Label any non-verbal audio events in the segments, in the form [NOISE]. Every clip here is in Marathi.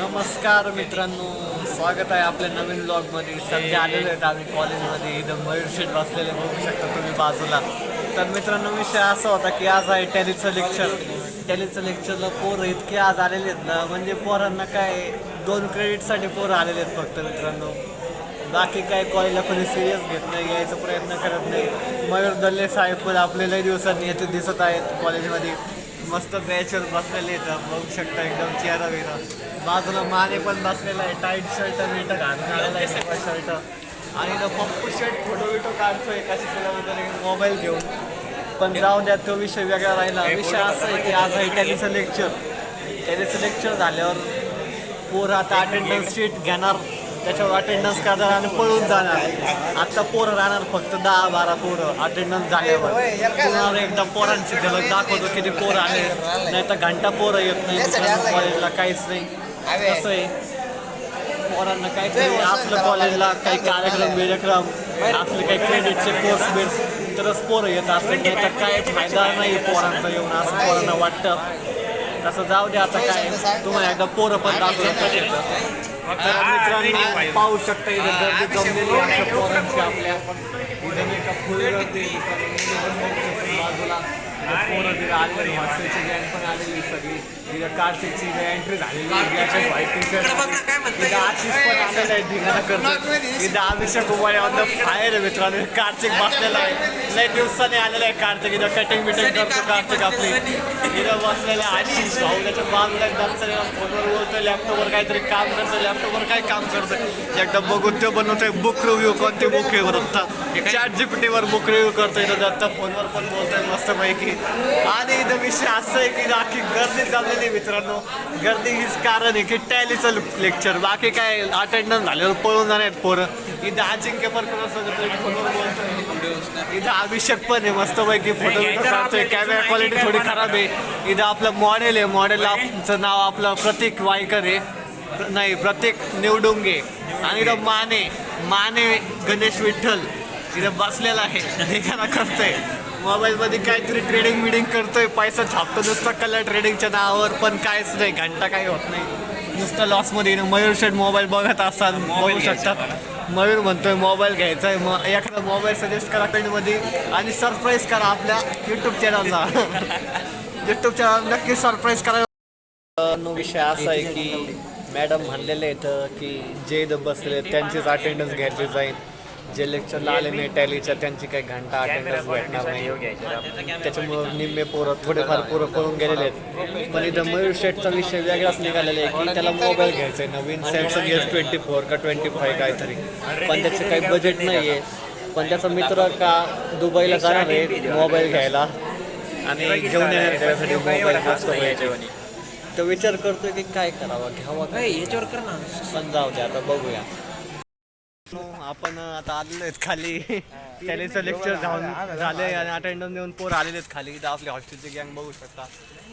नमस्कार मित्रांनो स्वागत आहे आपल्या नवीन ब्लॉगमध्ये सध्या आलेलो आहेत आम्ही कॉलेजमध्ये इथं मयूर शेठ बसलेले बघू शकता तुम्ही बाजूला. तर मित्रांनो विषय असा होता की आज आहे टॅलीचं लेक्चर टॅलीचं लेक्चरला पोरं इतके आज आलेले आहेत ना म्हणजे पोरांना काय दोन क्रेडिटसाठी पोरं आलेले आहेत फक्त मित्रांनो. बाकी काय कॉलेजला कोणी सिरियस घेत नाही यायचा प्रयत्न करत नाही. मयूर दल्ले साहेब पण आपले लई दिवसांनी येथे दिसत आहेत कॉलेजमध्ये मस्त बॅचवर बसलेले आहेत. बघू शकता एकदम चेहरा बिरा बाजूला माने पण बसलेला आहे. टाईट शर्ट बिर्ट घालून आलेला आहे सगळा शर्ट आणि तो पप्पू शर्ट फोटो बिटो काढतोय. कशी केला वगैरे मोबाईल घेऊन. पण जाऊ द्या तो विषय वेगळा राहिला. विषय असा आहे की आज आहे टॅलीचं लेक्चर टॅलीचं लेक्चर झाल्यावर पोरं आता अटेंडन्स शीट घेणार. त्याच्यावर अटेंडन्स करणार आणि पळून जाणार. आता पोरं राहणार फक्त दहा बारा पोरं. अटेंडन्स झाल्यावर. पुन्हा एकदा पोरांची झलक दाखवतो किती पोरं आले. नाही तर घंटा पोरं येत नाही कॉलेजला काहीच नाही. कसं आहे? पोरांना काहीतरी आपलं कॉलेजला काही कार्यक्रम बिर्यक्रम आपले काही क्रेडिटचे कोर्स बिर्स तरच पोरं येत असं नाही तर काय फायदा नाही पोरांचा येऊन असं पोरांना वाटतं. तसं जाऊ दे आता काय. तुम्हाला एकदा पोरं पण दाखवलं तर मित्रांनो पाहू शकता इथे गर्दी जमलेली आहे पोरांची आपल्या. इथे नाही का फुल गर्दी. बाजूला पोरं तिथे आलेली हॉस्टेलची पण आलेली सगळी. इथं कार्तिकची एंट्री झालेली आहे ब्लॅक व्हाईट टी शर्ट इथं आशिष पण आलेला आहे धिंगाणा करतो इथं Abhishek Ubale on the fire आहे मित्रांनो. कार्तिक बसलेला आहे. लय दिवसाने आलेला आहे कार्तिक इथं कटिंग बिटिंग करतो कार्तिक आपली. इथं बसलेला आहे आशिष भाऊ त्याच्या बाजूला एकदम फोनवर बोलतोय लॅपटॉपवर काहीतरी काम करतो लॅपटॉपवर काय काम करतोय? एकदा बघून तो बनवतोय बुक रिव्ह्यू कोणती बुक आहे आता चॅट जीपीटीवर बुक रिव्ह्यू करतोय तर दत्ता फोनवर पण बोलतोय मस्तपैकी. आणि इथं विषय असं आहे की अख्खी गर्दी आहे मित्रांनो. गर्दी हीच कारण आहे की टॅलीचं लेक्चर बाकी काय अटेंडन्स झाल्यावर पळून जाणार आहेत पोरं. इथं अजिंक्य पण फोनवर बोलतोय. इथं अभिषेक पण आहे मस्तपैकी फोटो काढतोय. कॅमेरा क्वालिटी थोडी खराब आहे. इथं आपलं मॉडेल आहे. मॉडेलचं नाव आपलं प्रतीक वायकर आहे. नाही प्रतीक निवडुंगे आणि इथं माने माने गणेश विठ्ठल इथं बसलेला आहे. ठिकाणा करतोय. मोबाईलमध्ये काहीतरी ट्रेडिंग बिडिंग करतोय. पैसा छापतो नुसतं कलर ट्रेडिंगच्या नावावर पण काहीच नाही. घंटा काही होत नाही. नुसतं लॉसमध्ये. मयूर शेठ मोबाईल बघत असाल बघू शकतात. मयूर म्हणतोय मोबाईल घ्यायचा आहे मग एखादा मोबाईल सजेस्ट करा मध्ये आणि सरप्राईज करा आपल्या यूट्यूब चॅनलला यूट्यूब चॅनल नक्की सरप्राईज करा. नो विषय असा आहे की मॅडम म्हणलेले आहेत की जे इथं बसले आहेत त्यांचीच अटेंडन्स घ्यायची जाईल. जे लेक्चरला आले नाही टॅलीच्या त्यांची काही घंटा अटेंडन्स भेटणार नाही. त्याच्यामुळं निम्मे पोरं थोडेफार पोरं पळून गेलेले आहेत. पण इथं मयूर शेटचा विषय वेगळाच निघालेला आहे की त्याला मोबाईल घ्यायचा आहे नवीन सॅमसंग एस ट्वेंटी फोर का ट्वेंटी फाय काहीतरी. पण त्याचं काही बजेट नाही आहे पण त्याचा मित्र का दुबईला जाणार आहे मोबाईल घ्यायला. आणि घेऊन येणार त्यासाठी मोबाईल मस्त पाहिजे तर विचार करतोय की काय करावा घ्यावा का? याच्यावर कर ना. पण जाऊ दे आता बघूया. आपण आता आलेलो आहेत खाली. टॅलीचं लेक्चर जाऊन झालंय आणि अटेंडन्स देऊन पोर आलेले आहेत खाली. इथं आपल्या हॉस्टेलची गँग बघू शकता.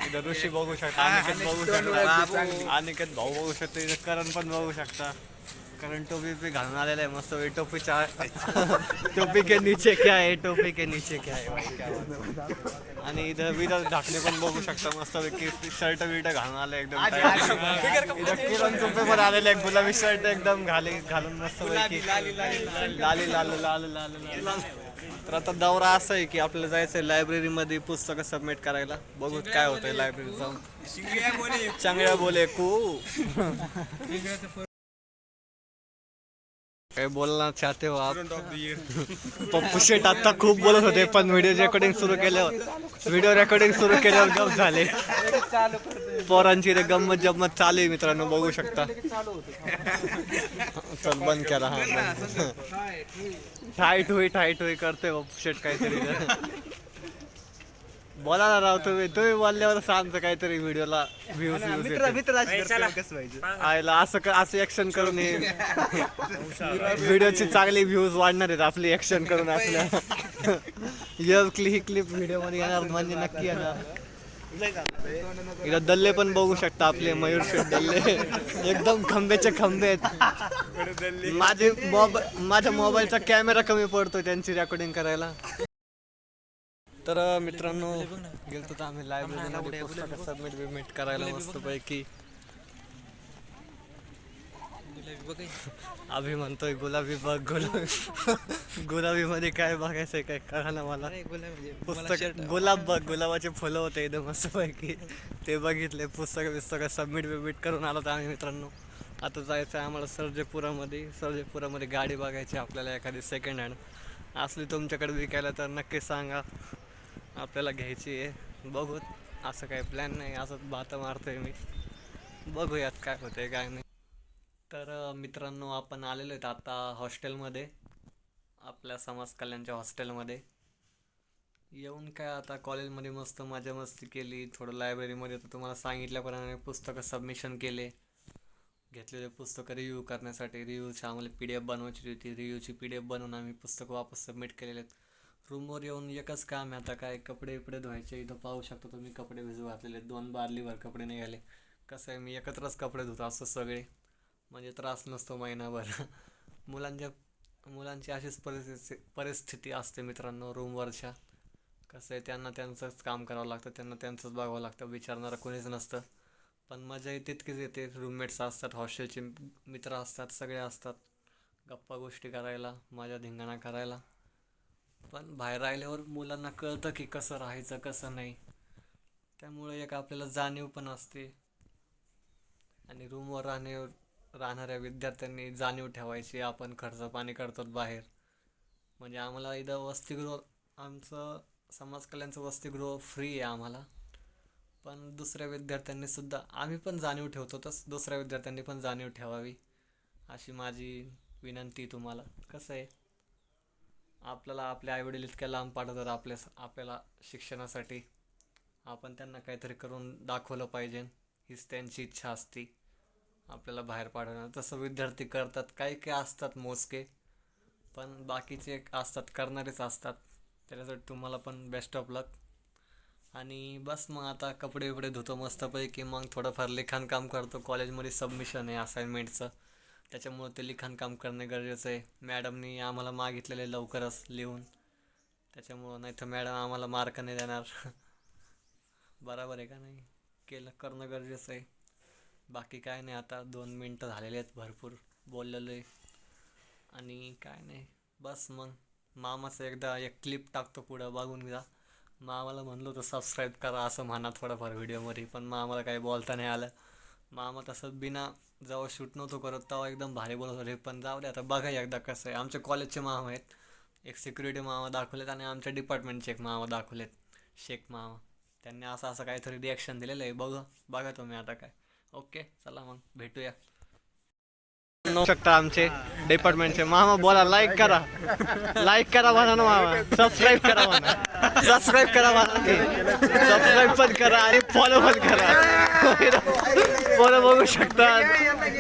इथं ऋषी बघू शकता अनिकेत बघू शकता. अनिकेत भाऊ बघू शकता इथं करण पण बघू शकता. करण टोपी बी घालून आलेला आहे मस्त वेळ टोपीच्या टोपी के नीचे क्या आहे टोपी के नीचे क्या आहे है. आणि इथं विरल ढाकणे पण बघू शकता मस्त पैकी शर्ट बिर्ट घालून आले एकदम. इथं किरण तुपे पण आलेले आहे गुलाबी शर्ट एकदम घाली घालून मस्त पैकी. लाली लाल लाल. लाल लाल तर आता दौरा असा आहे की आपल्याला जायचं आहे लायब्ररीमध्ये पुस्तकं सबमिट करायला. बघू काय होतंय लायब्ररीत जाऊन चांगल्या बोले कू. काय बोलना चाहते हो आप। पप्पू शेट आता खूप बोलत होते पण व्हिडिओ रेकॉर्डिंग सुरू केल्यावर व्हिडिओ रेकॉर्डिंग सुरू केल्यावर गप झाले. पोरांची रे गंमत जम्मत चालू आहे मित्रांनो बघू शकता. चल बंद केला हा बंद. [LAUGHS] ठाईट होई ठाईट होई करतोय पप्पू शेट काहीतरी. बोला ना राव तुम्ही तुम्ही बोलल्यावर सांगतो काहीतरी व्हिडिओला व्ह्यूज आयला असं क- असं ऍक्शन करून व्हिडिओची चांगली व्ह्यूज वाढणार आहेत आपली ऍक्शन करून असल्या यस क्लिप ही क्लिप व्हिडिओमध्ये येणार म्हणजे नक्की येणार. इथं दल्ले पण बघू शकता आपले मयूर शेठ दल्ले. एकदम खंबेचे खंबे आहेत. माझे मोबाईल माझ्या मोबाईलचा कॅमेरा कमी पडतो त्यांची रेकॉर्डिंग करायला. तर मित्रांनो गेलतो तर आम्ही लायब्ररीमध्ये पुस्तकं सबमिट बिमिट करायला मस्त पैकी अभि म्हणतोय गुलाबी बघ गुलाबी [LAUGHS] गुलाबी मध्ये काय बघायचंय काय कळा ना मला. पुस्तक गुलाब बघ गुलाबाचे फुलं होते एकदम मस्त पैकी ते बघितले पुस्तक बिस्तक सबमिट बिमिट करून आलो तर आम्ही मित्रांनो. आता जायचं आहे आम्हाला सर्जेपुरामध्ये. सर्जेपुरामध्ये गाडी बघायची आपल्याला एखादी सेकंड हँड असली तुमच्याकडे विकायला तर नक्की सांगा. आपल्याला घ्यायची आहे. बघू असं काही प्लॅन नाही. असं बाता मारतोय मी. बघूयात काय होतंय काय नाही. तर मित्रांनो आपण आलेलो आहेत आता हॉस्टेलमध्ये. आपल्या समाज कल्याणच्या हॉस्टेलमध्ये. येऊन काय आता कॉलेजमध्ये मस्त मजा मस्ती केली. थोडं लायब्ररीमध्ये तर तुम्हाला सांगितल्याप्रमाणे पुस्तकं सबमिशन केले. घेतलेले पुस्तकं रिव्ह्यू करण्यासाठी. रिव्ह्यूची आम्हाला पी डी एफ बनवायची होती. रिव्ह्यूची पी डी एफ बनवून आम्ही पुस्तकं वापस सबमिट केलेले आहेत. रूमवर येऊन एकच काम आहे आता काय कपडे बिपडे धुवायचे इथं पाहू शकता तुम्ही कपडे भिजू घातलेले दोन बारलीवर कपडे निघाले. कसं आहे मी एकत्रच कपडे धुतो असं सगळे. म्हणजे त्रास नसतो महिनाभर. [LAUGHS] मुलांच्या मुलांची अशीच परिस्थिती परिस्थिती असते मित्रांनो रूमवरच्या कसं आहे त्यांना त्यांचंच काम करावं लागतं त्यांना त्यांचंच बघावं लागतं विचारणारं कोणीच नसतं. पण मजाही तितकीच येते रूममेट्स असतात हॉस्टेलचे मित्र असतात सगळे असतात. गप्पा गोष्टी करायला माझ्या धिंगाणा करायला. पण बाहेर राहिल्यावर मुलांना कळतं की कसं राहायचं कसं नाही. त्यामुळे एक आपल्याला जाणीव पण असते. आणि रूमवर राहणे राहणाऱ्या विद्यार्थ्यांनी जाणीव ठेवायची. आपण खर्च पाणी करतो बाहेर. म्हणजे आम्हाला इथं वसतिगृह आमचं समाज कल्याणचं वसतिगृह फ्री आहे आम्हाला. पण दुसऱ्या विद्यार्थ्यांनी सुद्धा आम्ही पण जाणीव ठेवतो तस दुसऱ्या विद्यार्थ्यांनी पण जाणीव ठेवावी. अशी माझी विनंती तुम्हाला. कसं आहे? आपल्याला आपले आईवडील इतक्या लांब पाठवतात आपल्या आपल्याला शिक्षणासाठी. आपण त्यांना काहीतरी करून दाखवलं पाहिजे. हीच त्यांची इच्छा असते. आपल्याला बाहेर पाठवणं तसं विद्यार्थी करतात. काही काही असतात मोजके. पण बाकीचे असतात करणारेच असतात. त्याच्यासाठी तुम्हाला पण बेस्ट ऑफ लक आणि बस मग आता कपडे वपडे धुतो मस्तपैकी. मग थोडंफार लिखाणकाम करतो. कॉलेजमध्ये सबमिशन आहे असाइनमेंटचं त्याच्यामुळं ते लिखाणकाम करणे गरजेचं आहे. मॅडमनी आम्हाला मागितलेले लवकरच लिहून. त्याच्यामुळं नाही तर मॅडम आम्हाला मार्क नाही देणार. [LAUGHS] बरोबर आहे का नाही? केलं करणं गरजेचं आहे. बाकी काय नाही आता दोन मिनटं झालेले आहेत भरपूर बोललेलो आहे. आणि काय नाही बस मग. मामाचं एकदा एक क्लिप टाकतो पुढं बघून जा मामाला म्हणलो होतं सबस्क्राईब करा असं म्हणा थोडंफार व्हिडिओमध्ये पण मामाला काही बोलता नाही आलं. मामा तसं बिना जेव्हा शूट नव्हतो करत तेव्हा एकदम भारी बोलत होते पण जाऊ दे आता बघा एकदा कसं आहे. आमच्या कॉलेजचे मामा आहेत. एक सिक्युरिटी मामा दाखवलेत आणि आमच्या डिपार्टमेंटचे एक मामा दाखवलेत. शेख मामा. त्यांनी असं असं काहीतरी रिॲक्शन दिलेलं आहे. बघा बघा तुम्ही आता काय. ओके चला मग भेटूया. शकता आमचे डिपार्टमेंटचे मामा. बोला लाईक करा. लाईक करा म्हणा ना मामा. सबस्क्राईब करा म्हणा. सबस्क्राईब करा म्हणा. सबस्क्राईब पण करा आणि फॉलो पण करा. फॉलो बघू शकता.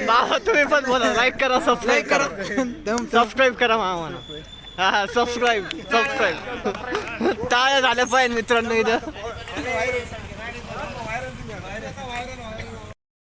मामा तुम्ही पण बोला. लाईक करा सबस्क्राईब करा. सबस्क्राईब करा मामा हा हा सबस्क्राईब सबस्क्राईब [LAUGHS] टाळ्या झाल्या पाहिजे मित्रांनो इथं.